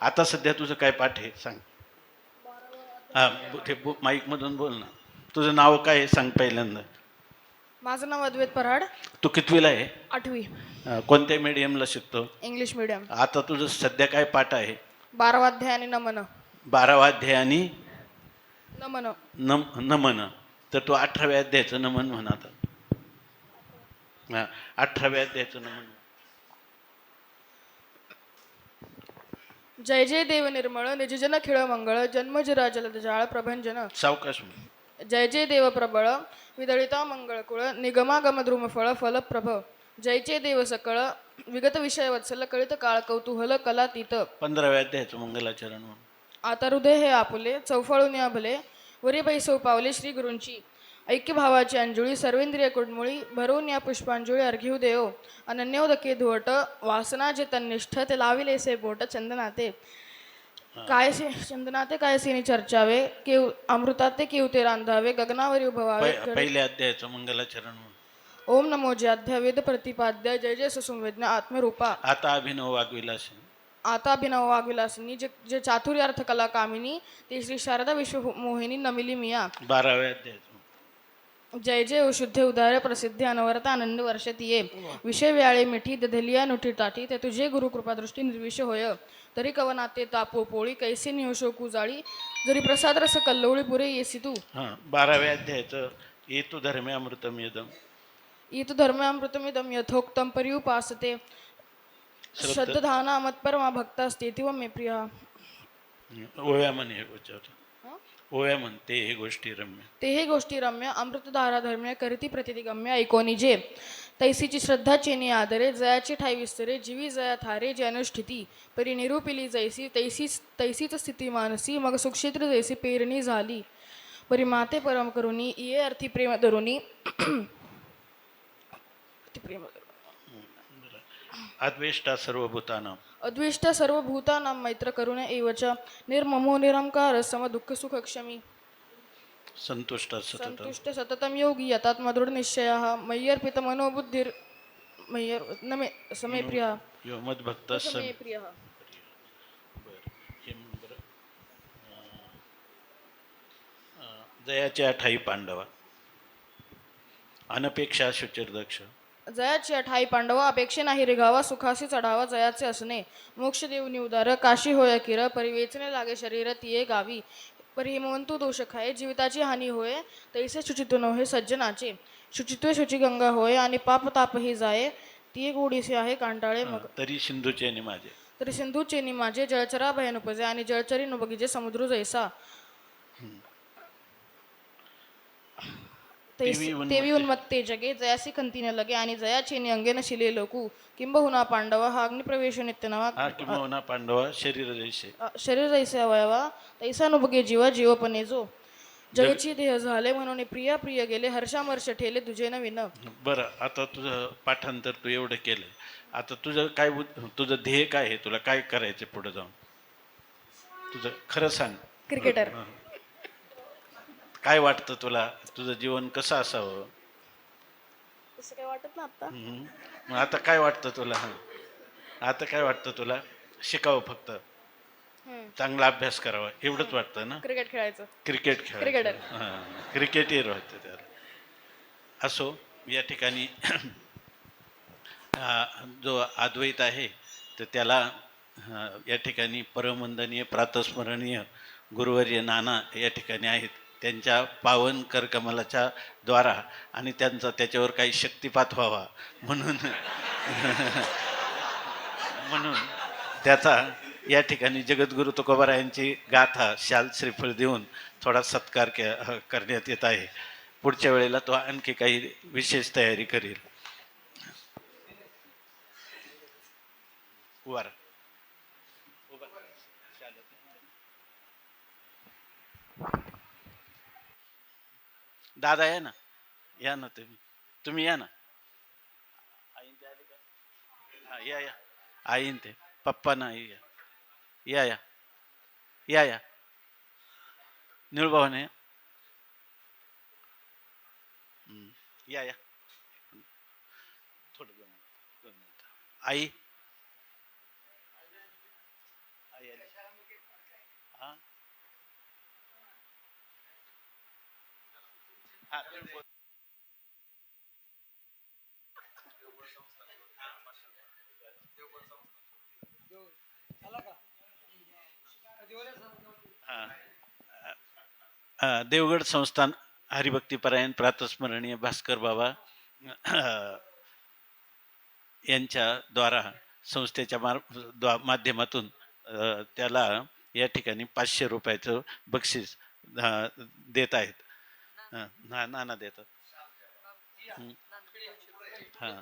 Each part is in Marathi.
आता सध्या तुझं काय पाठ आहे? सांग. हा ते माईकमधून बोल ना. तुझं नाव काय आहे? सांग पहिल्यांदा. माझं नाव अद्वैत पराड. तू कितवीला आहे? आठवी. अं, कोणत्या मीडियमला शिकतो? इंग्लिश मिडियम आता तुझं सध्या काय पाठ आहे? बारावाध्याय आणि नमन. बारावा अध्याय आणि नमन. नम नमन. तर तू अठराव्या अध्यायाचं नमन म्हण आता. हा अठराव्या अध्यायाचं नमन जय जय देव निर्मळ निजजन खेळ मंगळ जन्मजरा जलदजाळ प्रभंजन सावकाश. जय जय देव प्रबळ विदळिता मंगळकुळ निगमागम द्रुमफळ फलप्रभ जयचे देव सकळ विगत विषय वत्सल कळित काळ कौतूहल कलातीत पंधराव्या अध्यायाचं मंगलाचरण. आता हृदय हे आपुले चौफळून या भले. वरी पैसव पावले श्री गुरूंची. ऐक्य भावाची अंजुळी सर्वेंद्रिय कुडमुळी भरून या पुष्पांजुळी अर्घ्यू देव अनन्योदके धुवट वासना जे तन्निष्ठ ते लाविले से बोट चंदनाते. काय चंदनाते काय सेनी चर्चावे केव अमृताते केवते रांधावे गगनावरी उभवावे पहि- पहिल्या अध्यायाचं मंगलाचरण. ओम नमो ज्याध्या वेद प्रतिपाद्य जय जय सुसंवेदना आत्मरूपा. आता अभिनव वागविलास आता अभिनव वागविलासिनी जे जे चातुर्य अर्थ कला कामिनी ते श्री शारदा विश्व मोहिनी नमिली मिया बाराव्या अध्यायाचं. म्हण. जय जय शुद्ध उदार प्रसिद्धी अनवरत आनंद वर्षत ये विषय व्याळे मिठी दधलिया नुठी ताठी ते तुझे गुरु कृपा दृष्टी निर्विष होय. तरी कवनाते तापो पोळी कैसे नियोशो कुजाळी. जरी प्रसाद रस कल्लोळी पुरे येसी तू. हां बाराव्या अध्यायाचं येतु धर्मे अमृतम यदम ईत धर्मामृतमिदम यथोक्तम पर्युपासते श्रद्धाना मत्परमा भक्त असते व मे प्रिय. ओव्या म्हण गोष्ट ओव्या म्हण ते हे गोष्टी रम्य. ते हे गोष्टी रम्य अमृतधारा धर्म्य करती प्रतिती गम्य ऐकोनी जे तैसीची श्रद्धा चेनी आदरे जयाची ठाई विस्तरे जीवी जया थारे जे अनुष्ठिती परी निरूपिली जैसी तैसीच तैसीच स्थिती मानसी मग सुक्षेत्र जैसी पेरणी झाली. परी माते परम करुणी ये अर्थी प्रेम धरुणी. प्रेम धरुणी. अद्वेष्टा सर्वभूतानां. अद्विष्ट सर्व भूतानां मैत्र करुणे एवच। निर्ममो निरंकार सम दुःख सुख क्षमी। संतुष्टा संतुष्ट सततम योगी यतात मधुर निश्चय। मय्यर्पित मनोबुद्धिर मय्यर न मे समे प्रिय। यो मद्भक्त समे प्रिय। जयाच्या अठाई पांडवा। अनपेक्षा शुचिर्दक्ष। जयाची अठाई पांडवा अपेक्षे नाही रेगावा सुखासी चढावा जयाचे असणे. मोक्ष देऊनी उदार काशी होय किर परिवेचने लागे शरीर तिये गावी. परी हिमवंतू दोष खाये जीविताची हानी होय तैसे शुचित्व नव्हे सज्जनाचे. शुचित्वे शुचिगंगा होय आणि पाप तापही जाये ती एक ओडीसी आहे कांटाळे मग. तरी सिंधूचे आणि माझे. तरी सिंधू चेनी माझे जळचरा भयन उपजे आणि जळचरी न बगीचे समुद्र जैसा. तेवी उन्मत्ते. जगे जयासी खंतीने लगे आणि जया चेनी अंगेन शिले लोकू. किंबहुना पांडव हा अग्निप्रवेश नित्य नवा किंवा पांडवा शरीर जैसे. शरीर जैसे अवयवा तैसा नुबगे जीवा जीवपणे जो. जगची देह झाले म्हणून प्रिया प्रिय गेले हर्षामर्ष ठेले तुझे नवीन. बरं आता तुझं पाठांतर तू एवढं केलं आता तुझं काय तुझं ध्येय काय आहे? तुला काय करायचं पुढे जाऊन? तुझं खरं सांग. क्रिकेटर. काय वाटतं तुला? तुझं जीवन कसं असावं? तसं वाटत ना आता. हम्म. मग आता काय वाटतं तुला? हं. आता काय वाटतं तुला? शिकावं फक्त. चांगला अभ्यास करावा. एवढंच वाटतं ना? क्रिकेट खेळायचं. क्रिकेट खेळ क्रिकेटर. क्रिकेटर होतं त्याला. असो या ठिकाणी हा, जो अद्वैत आहे तर त्याला हा, या ठिकाणी परमवंदनीय प्रातस्मरणीय गुरुवर्य नाना या ठिकाणी आहेत. त्यांच्या पावन करकमलाच्या द्वारा आणि त्यांचा त्याच्यावर काही शक्तिपात व्हावा म्हणून. म्हणून त्याचा या ठिकाणी जगद्गुरु तुकोबारायांची गाथा शाल श्रीफळ देऊन थोडा सत्कार के करण्यात येत आहे. पुढच्या वेळेला तो आणखी काही विशेष तयारी करेल. उभा दादा या ना. या ना तुम्ही. तुम्ही या ना. हा या या. आईन ते. पप्पा ना या. या या. या या. निळभावाने या. या या. थोडं दोन मिनिटं, दोन मिनिटं. आई आई आली अ, देवगड संस्थान हरिभक्तीपरायण प्रातस्मरणीय भास्कर बाबा यांच्या द्वारा संस्थेच्या मार द्वा माध्यमातून त्याला या ठिकाणी पाचशे रुपयाचं बक्षीस देत आहेत. ना नाना देतात. हं. हां.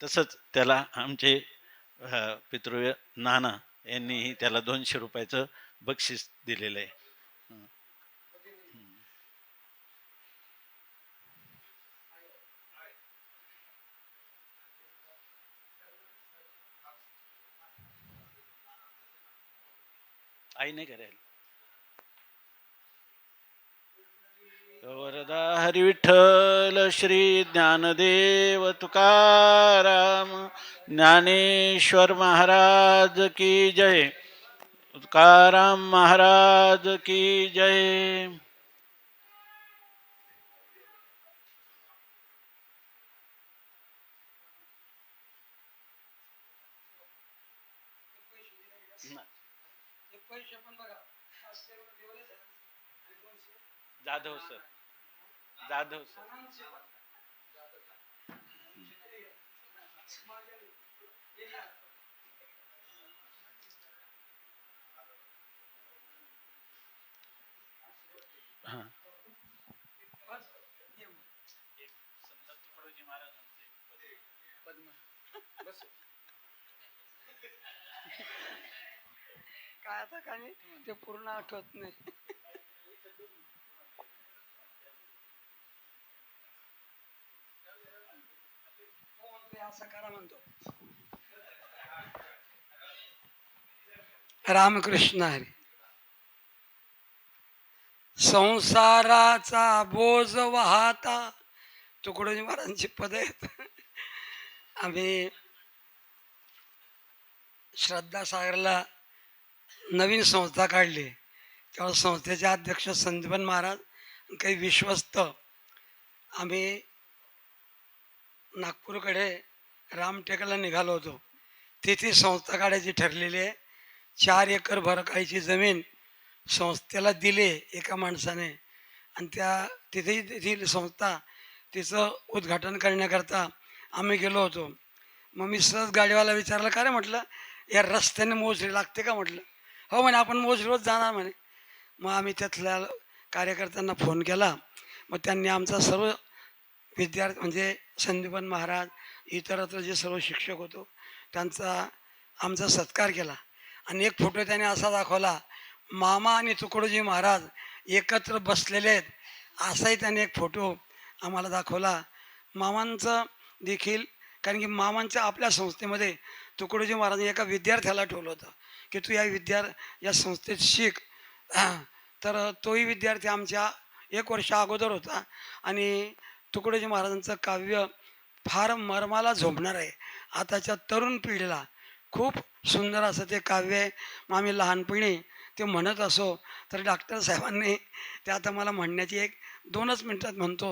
तसंच त्याला आमचे पितृव्य नाना यांनीही त्याला दोनशे रुपयाचं बक्षीस दिलेलं आहे. आई नाही करेल वरदा हरी विठ्ठल श्री ज्ञानदेव तुकाराम ज्ञानेश्वर महाराज की जय. तुकाराम महाराज की जय. जाधव सर. जाधव सर. हां. काय आता काय नाही, ते पूर्ण आठवत नाही. असं करा म्हणतो. रामकृष्ण हरी. संसाराचा बोज वाहता तुकडोजी महाराजांची पद आहेत. आम्ही श्रद्धा सागरला नवीन संस्था काढली. तेव्हा संस्थेचे अध्यक्ष संदीपन महाराज काही विश्वस्त आम्ही नागपूरकडे रामटेकला निघालो होतो. तिथे संस्था काढायची ठरलेली आहे. चार एकर भरकायची जमीन संस्थेला दिले एका माणसाने. आणि त्या तिथेही तिथील संस्था तिचं उद्घाटन करण्याकरता आम्ही गेलो होतो. मग मी सहज गाडीवाला विचारलं का रे? म्हटलं या रस्त्याने मोजरी लागते का? म्हटलं. हो म्हणे आपण मोजरीवर जाणार म्हणे. मग आम्ही त्यातल्या कार्यकर्त्यांना फोन केला. मग त्यांनी आमचा सर्व विद्यार्थी म्हणजे संदीपन महाराज इतरत्र जे सर्व शिक्षक होतो त्यांचा आमचा सत्कार केला. आणि एक फोटो त्याने असा दाखवला मामा आणि तुकडोजी महाराज एकत्र बसलेले आहेत. असाही त्याने एक फोटो आम्हाला दाखवला. मामांचं देखील कारण की मामांच्या आपल्या संस्थेमध्ये तुकडोजी महाराजांनी एका विद्यार्थ्याला ठेवलं होतं की तू या विद्या या संस्थेत शिक. तर तोही विद्यार्थी आमच्या एक वर्ष अगोदर होता. आणि तुकडोजी महाराजांचं काव्य फार मर्माला झोपणार आहे. आताच्या तरुण पिढीला खूप सुंदर असं ते काव्य आहे मग आम्ही लहानपणी ते म्हणत असो तर डॉक्टर साहेबांनी ते आता मला म्हणण्याची एक दोनच मिनटात म्हणतो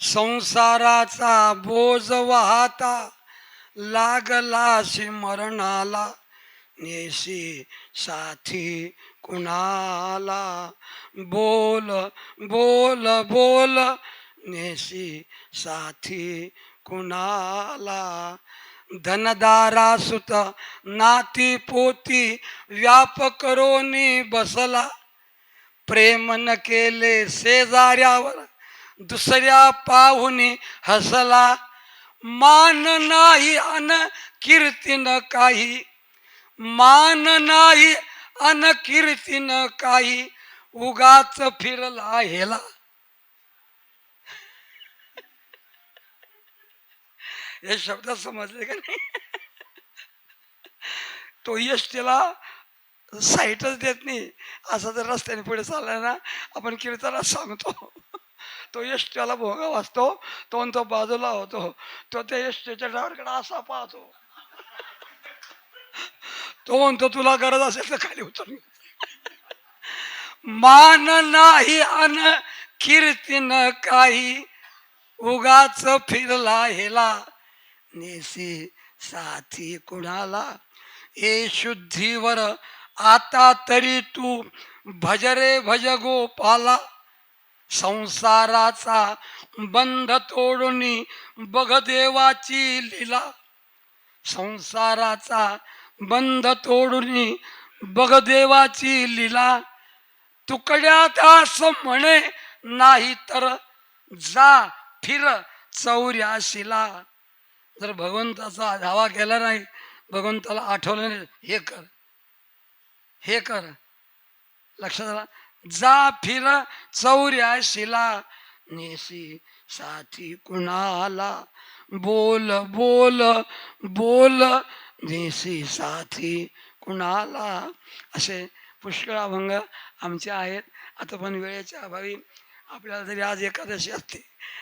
संसाराचा बोज वाहता लागलाशी मरणाला नेसी साथी कुणाला? बोल बोल बोल नेसी साथी कुणाला? धनदारा सुत नाती पोती व्याप करोनी बसला. प्रेम न केले शेजाऱ्यावर दुसऱ्या पाहुनी हसला. मान नाही अन कीर्तीन काही. मान नाही अन कीर्तीन काही. उगाच फिरला हेला. हे शब्द समजले का नाही? तो यश त्याला साईटच देत नाही. असा जर रस्त्याने पुढे चालला ना आपण कीर्तनात सांगतो. तो यश त्याला भोगा वाचतो. तो तो बाजूला होतो. तो त्या यशच्या ड्रायव्हरकडे असा पाहतो. तो म्हणतो तुला गरज असेल तर खाली उतर. मान नाही अन कीर्तीन काही उगाच फिरला हेला नेसी साथी कुणाला? ए शुद्धीवर आता तरी तू भजरे भज गोपाला. संसाराचा बंध तोडून बघ देवाची लीला. संसाराचा बंध तोडून बघ देवाची लीला. तुकड्यात दास म्हणे नाही तर जा फिर चौऱ्याशीला. जर भगवंताचा धावा केला नाही भगवंताला आठवलं नाही हे कर. हे कर. लक्षात आला? जा फिर चौऱ्याशीला नेसी साथी कुणाला? बोल बोल बोल. नेसी साथी कुणाला? असे पुष्कळ अभंग आमचे आहेत. आता पण वेळेच्या अभावी आपल्याला जरी आज एकादशी असते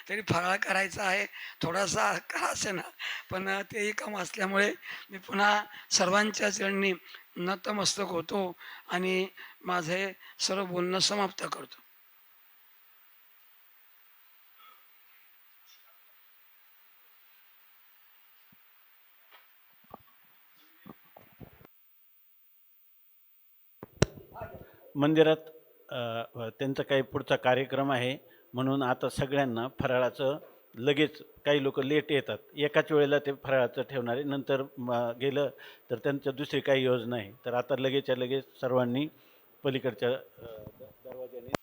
तरी फराळ करायचा आहे थोडासा का असे ना पण तेही काम असल्यामुळे मी पुन्हा सर्वांच्या चरणी नतमस्तक होतो आणि माझे सर्व बोलणं समाप्त करतो. मंदिरात त्यांचा काही पुढचा कार्यक्रम आहे. म्हणून आता सगळ्यांना फराळाचं लगेच काही लोक लेट येतात. एकाच वेळेला ते फराळाचं ठेवणारे. नंतर गेलं तर त्यांच्या दुसरी काही योजना आहे. तर आता लगेचच्या लगेच सर्वांनी पलीकडच्या दरवाज्याने